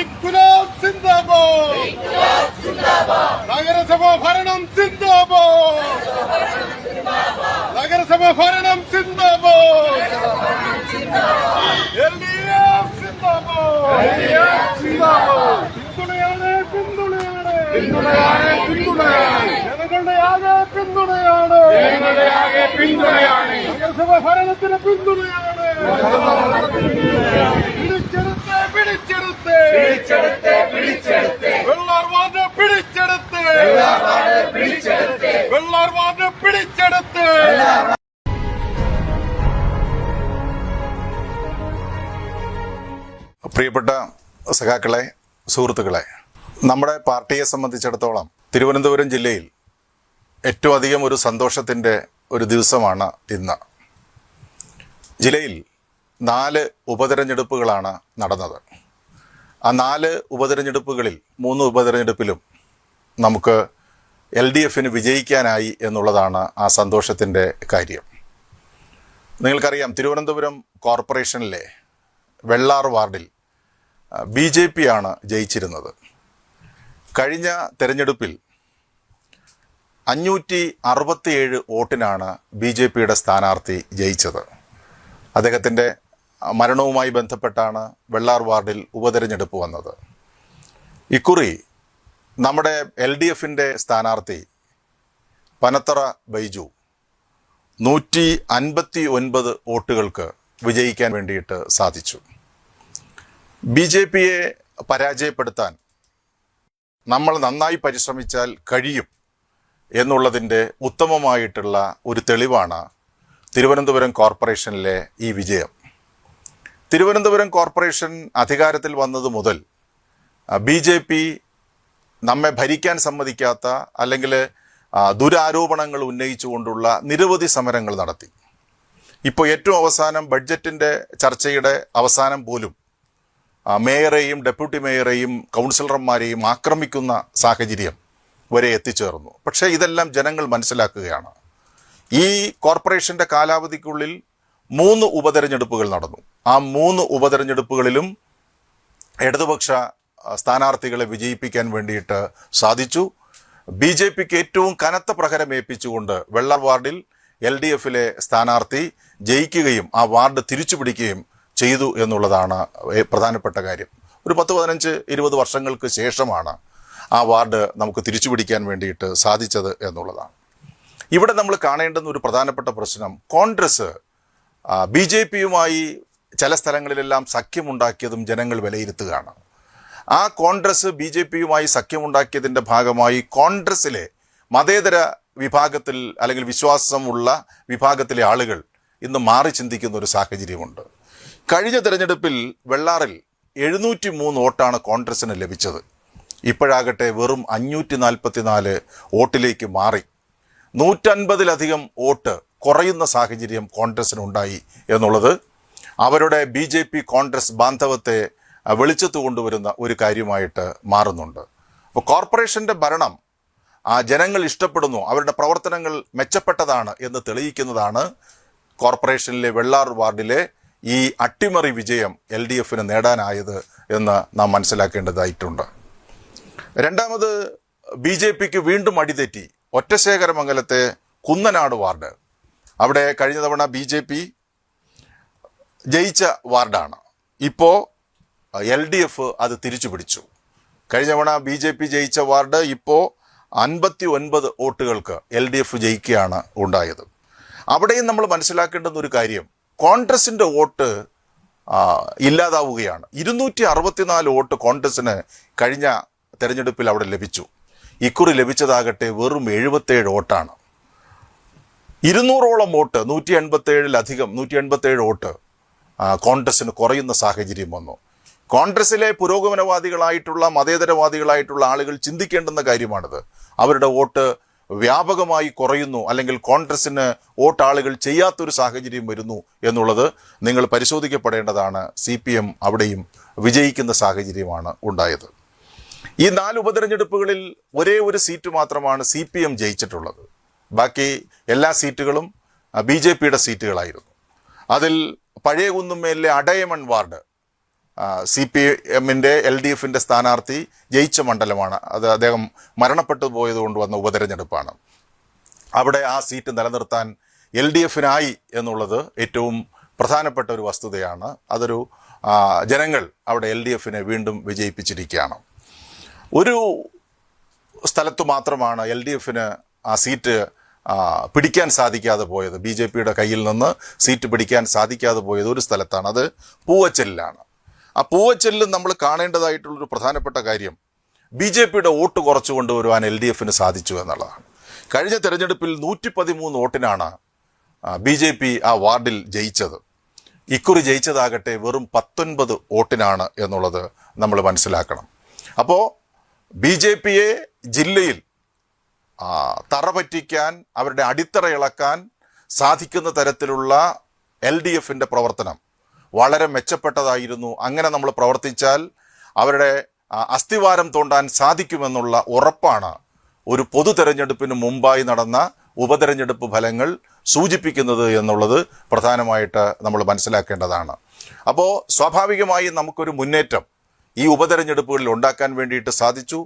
ഇൻകുലാബ് സിന്ദാബാദ്. നഗരസഭ ഭരണം സിന്ദാബാദ്. നഗരസഭ ഭരണം സിന്ദാബാദ്. എൽ ഡി എഫ് സിന്ദാബാദ്. പിന്തുണയാണ് പിന്തുണയാണ് പിന്തുണയാണ് പിന്തുണയാണ് ജനങ്ങളുടെ ആകെ പിന്തുണയാണ്. ജനങ്ങളുടെ ആകെ പിന്തുണയാണ്. നഗരസഭ ഭരണത്തിന് പിന്തുണയാണ് പ്രിയപ്പെട്ട സഖാക്കളെ സുഹൃത്തുക്കളെ നമ്മുടെ പാർട്ടിയെ സംബന്ധിച്ചിടത്തോളം തിരുവനന്തപുരം ജില്ലയിൽ ഏറ്റവും അധികം ഒരു സന്തോഷത്തിന്റെ ഒരു ദിവസമാണ് ഇന്ന്. ജില്ലയിൽ നാല് ഉപതെരഞ്ഞെടുപ്പുകളാണ് നടന്നത്. ആ നാല് ഉപതെരഞ്ഞെടുപ്പുകളിൽ മൂന്ന് ഉപതെരഞ്ഞെടുപ്പിലും നമുക്ക് എൽ ഡി എഫിന് വിജയിക്കാനായി എന്നുള്ളതാണ് ആ സന്തോഷത്തിന്റെ കാര്യം. നിങ്ങൾക്കറിയാം തിരുവനന്തപുരം കോർപ്പറേഷനിലെ വെള്ളാർ വാർഡിൽ ബി ജെ പി ആണ് ജയിച്ചിരുന്നത്. കഴിഞ്ഞ തെരഞ്ഞെടുപ്പിൽ അഞ്ഞൂറ്റി അറുപത്തിയേഴ് വോട്ടിനാണ് ബി ജെ പിയുടെ സ്ഥാനാർത്ഥി ജയിച്ചത്. അദ്ദേഹത്തിന്റെ മരണവുമായി ബന്ധപ്പെട്ടാണ് വെള്ളാർ വാർഡിൽ ഉപതെരഞ്ഞെടുപ്പ് വന്നത്. ഇക്കുറി നമ്മുടെ എൽ ഡി എഫിന്റെ സ്ഥാനാർത്ഥി പനത്തറ ബൈജു നൂറ്റി അൻപത്തി ഒൻപത് വോട്ടുകൾക്ക് വിജയിക്കാൻ വേണ്ടിയിട്ട് സാധിച്ചു. ബി ജെ പിയെ പരാജയപ്പെടുത്താൻ നമ്മൾ നന്നായി പരിശ്രമിച്ചാൽ കഴിയും എന്നുള്ളതിന്റെ ഉത്തമമായിട്ടുള്ള ഒരു തെളിവാണ് തിരുവനന്തപുരം കോർപ്പറേഷനിലെ ഈ വിജയം. തിരുവനന്തപുരം കോർപ്പറേഷൻ അധികാരത്തിൽ വന്നത് മുതൽ ബി ജെ പി നമ്മെ ഭരിക്കാൻ സമ്മതിക്കാത്ത അല്ലെങ്കിൽ ദുരാരോപണങ്ങൾ ഉന്നയിച്ചുകൊണ്ടുള്ള നിരവധി സമരങ്ങൾ നടത്തി. ഇപ്പോൾ ഏറ്റവും അവസാനം ബഡ്ജറ്റിന്റെ ചർച്ചയുടെ അവസാനം പോലും മേയറെയും ഡെപ്യൂട്ടി മേയറെയും കൗൺസിലർമാരെയും ആക്രമിക്കുന്ന സാഹചര്യം വരെ എത്തിച്ചേർന്നു. പക്ഷേ ഇതെല്ലാം ജനങ്ങൾ മനസ്സിലാക്കുകയാണ്. ഈ കോർപ്പറേഷന്റെ കാലാവധിക്കുള്ളിൽ മൂന്ന് ഉപതെരഞ്ഞെടുപ്പുകൾ നടന്നു. ആ മൂന്ന് ഉപതെരഞ്ഞെടുപ്പുകളിലും ഇടതുപക്ഷ സ്ഥാനാർത്ഥികളെ വിജയിപ്പിക്കാൻ വേണ്ടിയിട്ട് സാധിച്ചു. ബി ജെ പിക്ക് ഏറ്റവും കനത്ത പ്രഹരം ഏൽപ്പിച്ചുകൊണ്ട് വെള്ളാർ വാർഡിൽ എൽ ഡി എഫിലെ സ്ഥാനാർത്ഥി ജയിക്കുകയും ആ വാർഡ് തിരിച്ചു പിടിക്കുകയും ചെയ്തു എന്നുള്ളതാണ് പ്രധാനപ്പെട്ട കാര്യം. ഒരു പത്ത് പതിനഞ്ച് ഇരുപത് വർഷങ്ങൾക്ക് ശേഷമാണ് ആ വാർഡ് നമുക്ക് തിരിച്ചു പിടിക്കാൻ വേണ്ടിയിട്ട് സാധിച്ചത് എന്നുള്ളതാണ്. ഇവിടെ നമ്മൾ കാണേണ്ടുന്ന ഒരു പ്രധാനപ്പെട്ട പ്രശ്നം കോൺഗ്രസ് ബി ജെ പിയുമായി ചില സ്ഥലങ്ങളിലെല്ലാം സഖ്യമുണ്ടാക്കിയതും ജനങ്ങൾ വിലയിരുത്തുകയാണ്. ആ കോൺഗ്രസ് ബി ജെ പിയുമായി സഖ്യമുണ്ടാക്കിയതിന്റെ ഭാഗമായി കോൺഗ്രസ്സിലെ മതേതര വിഭാഗത്തിൽ അല്ലെങ്കിൽ വിശ്വാസമുള്ള വിഭാഗത്തിലെ ആളുകൾ ഇന്ന് മാറി ചിന്തിക്കുന്ന ഒരു സാഹചര്യമുണ്ട്. കഴിഞ്ഞ തെരഞ്ഞെടുപ്പിൽ വെള്ളാറിൽ എഴുന്നൂറ്റി മൂന്ന് വോട്ടാണ് കോൺഗ്രസിന് ലഭിച്ചത്. ഇപ്പോഴാകട്ടെ വെറും അഞ്ഞൂറ്റി നാൽപ്പത്തിനാല് വോട്ടിലേക്ക് മാറി. നൂറ്റൻപതിലധികം വോട്ട് കുറയുന്ന സാഹചര്യം കോൺഗ്രസിനുണ്ടായി എന്നുള്ളത് അവരുടെ ബി ജെ പി കോൺഗ്രസ് ബാന്ധവത്തെ വെളിച്ചത്ത് കൊണ്ടുവരുന്ന ഒരു കാര്യമായിട്ട് മാറുന്നുണ്ട്. അപ്പോൾ കോർപ്പറേഷന്റെ ഭരണം ആ ജനങ്ങൾ ഇഷ്ടപ്പെടുന്നു അവരുടെ പ്രവർത്തനങ്ങൾ മെച്ചപ്പെട്ടതാണ് എന്ന് തെളിയിക്കുന്നതാണ് കോർപ്പറേഷനിലെ വെള്ളാർ വാർഡിലെ ഈ അട്ടിമറി വിജയം എൽ ഡി എഫിന് നേടാനായത് എന്ന് നാം മനസ്സിലാക്കേണ്ടതായിട്ടുണ്ട്. രണ്ടാമത് ബി ജെ പിക്ക് വീണ്ടും അടിതെറ്റി ഒറ്റശേഖരമംഗലത്തെ കുന്നനാട് വാർഡ്. അവിടെ കഴിഞ്ഞ തവണ ബി ജെ പി ജയിച്ച വാർഡാണ്. ഇപ്പോൾ എൽ ഡി എഫ് അത് തിരിച്ചു പിടിച്ചു കഴിഞ്ഞ തവണ ബി ജെ പി ജയിച്ച വാർഡ് ഇപ്പോൾ അൻപത്തി ഒൻപത് വോട്ടുകൾക്ക് എൽ ഡി എഫ് ജയിക്കുകയാണ് ഉണ്ടായത്. അവിടെയും നമ്മൾ മനസ്സിലാക്കേണ്ടുന്ന ഒരു കാര്യം കോൺഗ്രസിന്റെ വോട്ട് ഇല്ലാതാവുകയാണ്. ഇരുന്നൂറ്റി അറുപത്തിനാല് വോട്ട് കോൺഗ്രസിന് കഴിഞ്ഞ തെരഞ്ഞെടുപ്പിൽ അവിടെ ലഭിച്ചു. ഇക്കുറി ലഭിച്ചതാകട്ടെ വെറും എഴുപത്തേഴ് വോട്ടാണ്. ഇരുന്നൂറോളം വോട്ട് നൂറ്റി എൺപത്തേഴിലധികം നൂറ്റി എൺപത്തേഴ് വോട്ട് കോൺഗ്രസ്സിന് കുറയുന്ന സാഹചര്യം വന്നു. കോൺഗ്രസിലെ പുരോഗമനവാദികളായിട്ടുള്ള മതേതരവാദികളായിട്ടുള്ള ആളുകൾ ചിന്തിക്കേണ്ടുന്ന കാര്യമാണിത്. അവരുടെ വോട്ട് വ്യാപകമായി കുറയുന്നു അല്ലെങ്കിൽ കോൺഗ്രസിന് വോട്ട് ആളുകൾ ചെയ്യാത്തൊരു സാഹചര്യം വരുന്നു എന്നുള്ളത് നിങ്ങൾ പരിശോധിക്കപ്പെടേണ്ടതാണ്. സി പി എം അവിടെയും വിജയിക്കുന്ന സാഹചര്യമാണ് ഉണ്ടായത്. ഈ നാല് ഉപതെരഞ്ഞെടുപ്പുകളിൽ ഒരേ ഒരു സീറ്റ് മാത്രമാണ് സി പി എം ജയിച്ചിട്ടുള്ളത്. ബാക്കി എല്ലാ സീറ്റുകളും ബി ജെ പിയുടെ സീറ്റുകളായിരുന്നു. അതിൽ പഴയ കുന്നുമേലിലെ അടയമൺ വാർഡ് സി പി എമ്മിന്റെ എൽ ഡി എഫിന്റെ സ്ഥാനാർത്ഥി ജയിച്ച മണ്ഡലമാണ്. അത് അദ്ദേഹം മരണപ്പെട്ടു പോയതുകൊണ്ട് വന്ന ഉപതെരഞ്ഞെടുപ്പാണ്. അവിടെ ആ സീറ്റ് നിലനിർത്താൻ എൽ ഡി എഫിനായി എന്നുള്ളത് ഏറ്റവും പ്രധാനപ്പെട്ട ഒരു വസ്തുതയാണ്. അതൊരു ജനങ്ങൾ അവിടെ എൽ ഡി എഫിനെ വീണ്ടും വിജയിപ്പിച്ചിരിക്കുകയാണ്. ഒരു സ്ഥലത്തു മാത്രമാണ് എൽ ഡി എഫിന് ആ സീറ്റ് പിടിക്കാൻ സാധിക്കാതെ പോയത്. ബി ജെ പിയുടെ കയ്യിൽ നിന്ന് സീറ്റ് പിടിക്കാൻ സാധിക്കാതെ പോയത് ഒരു സ്ഥലത്താണ്. അത് പൂവച്ചലിലാണ്. ആ പൂവച്ചെല്ലും നമ്മൾ കാണേണ്ടതായിട്ടുള്ളൊരു പ്രധാനപ്പെട്ട കാര്യം ബി ജെ പിയുടെ വോട്ട് കുറച്ചു കൊണ്ടുവരുവാൻ എൽ ഡി എഫിന് സാധിച്ചു എന്നുള്ളതാണ്. കഴിഞ്ഞ തെരഞ്ഞെടുപ്പിൽ നൂറ്റി പതിമൂന്ന് വോട്ടിനാണ് ബി ജെ പി ആ വാർഡിൽ ജയിച്ചത്. ഇക്കുറി ജയിച്ചതാകട്ടെ വെറും പത്തൊൻപത് വോട്ടിനാണ് എന്നുള്ളത് നമ്മൾ മനസ്സിലാക്കണം. അപ്പോൾ ബി ജെ പിയെ ജില്ലയിൽ തറ പറ്റിക്കാൻ അവരുടെ അടിത്തറ ഇളക്കാൻ സാധിക്കുന്ന തരത്തിലുള്ള എൽ ഡി എഫിന്റെ പ്രവർത്തനം വളരെ മെച്ചപ്പെട്ടതായിരുന്നു. അങ്ങനെ നമ്മൾ പ്രവർത്തിച്ചാൽ അവരുടെ അസ്ഥിവാരം തോണ്ടാൻ സാധിക്കുമെന്നുള്ള ഉറപ്പാണ് ഒരു പൊതു തെരഞ്ഞെടുപ്പിന് മുമ്പായി നടന്ന ഉപതെരഞ്ഞെടുപ്പ് ഫലങ്ങൾ സൂചിപ്പിക്കുന്നത് എന്നുള്ളത് പ്രധാനമായിട്ട് നമ്മൾ മനസ്സിലാക്കേണ്ടതാണ്. അപ്പോൾ സ്വാഭാവികമായി നമുക്കൊരു മുന്നേറ്റം ഈ ഉപതെരഞ്ഞെടുപ്പുകളിൽ ഉണ്ടാക്കാൻ വേണ്ടിയിട്ട് സാധിച്ചു.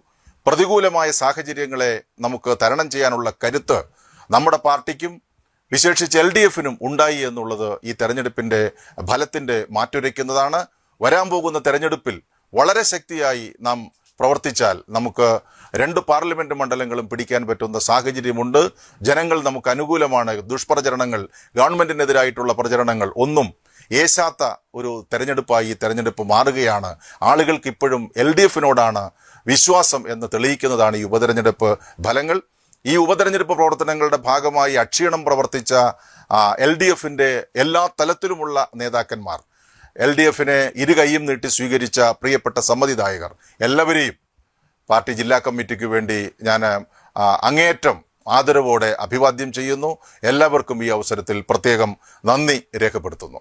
പ്രതികൂലമായ സാഹചര്യങ്ങളെ നമുക്ക് തരണം ചെയ്യാനുള്ള കരുത്ത് നമ്മുടെ പാർട്ടിക്കും വിശേഷിച്ച് എൽ ഡി എഫിനും ഉണ്ടായി എന്നുള്ളത് ഈ തെരഞ്ഞെടുപ്പിന്റെ ഫലത്തിന്റെ മാറ്റുരയ്ക്കുന്നതാണ്. വരാൻ പോകുന്ന തെരഞ്ഞെടുപ്പിൽ വളരെ ശക്തിയായി നാം പ്രവർത്തിച്ചാൽ നമുക്ക് രണ്ട് പാർലമെന്റ് മണ്ഡലങ്ങളും പിടിക്കാൻ പറ്റുന്ന സാഹചര്യമുണ്ട്. ജനങ്ങൾ നമുക്ക് അനുകൂലമാണ്. ദുഷ്പ്രചരണങ്ങൾ ഗവൺമെന്റിനെതിരായിട്ടുള്ള പ്രചരണങ്ങൾ ഒന്നും ഏശാത്ത ഒരു തെരഞ്ഞെടുപ്പായി ഈ തെരഞ്ഞെടുപ്പ് മാറുകയാണ്. ആളുകൾക്ക് ഇപ്പോഴും എൽ ഡി എഫിനോടാണ് വിശ്വാസം എന്ന് തെളിയിക്കുന്നതാണ് ഈ ഉപതെരഞ്ഞെടുപ്പ് ഫലങ്ങൾ. ഈ ഉപതെരഞ്ഞെടുപ്പ് പ്രവർത്തനങ്ങളുടെ ഭാഗമായി അക്ഷീണം പ്രവർത്തിച്ച എൽ ഡി എഫിന്റെ എല്ലാ തലത്തിലുമുള്ള നേതാക്കന്മാർ എൽ ഡി എഫിനെ ഇരുകൈയും നീട്ടി സ്വീകരിച്ച പ്രിയപ്പെട്ട സമ്മതിദായകർ എല്ലാവരെയും പാർട്ടി ജില്ലാ കമ്മിറ്റിക്ക് വേണ്ടി ഞാൻ അങ്ങേയറ്റം ആദരവോടെ അഭിവാദ്യം ചെയ്യുന്നു. എല്ലാവർക്കും ഈ അവസരത്തിൽ പ്രത്യേകം നന്ദി രേഖപ്പെടുത്തുന്നു.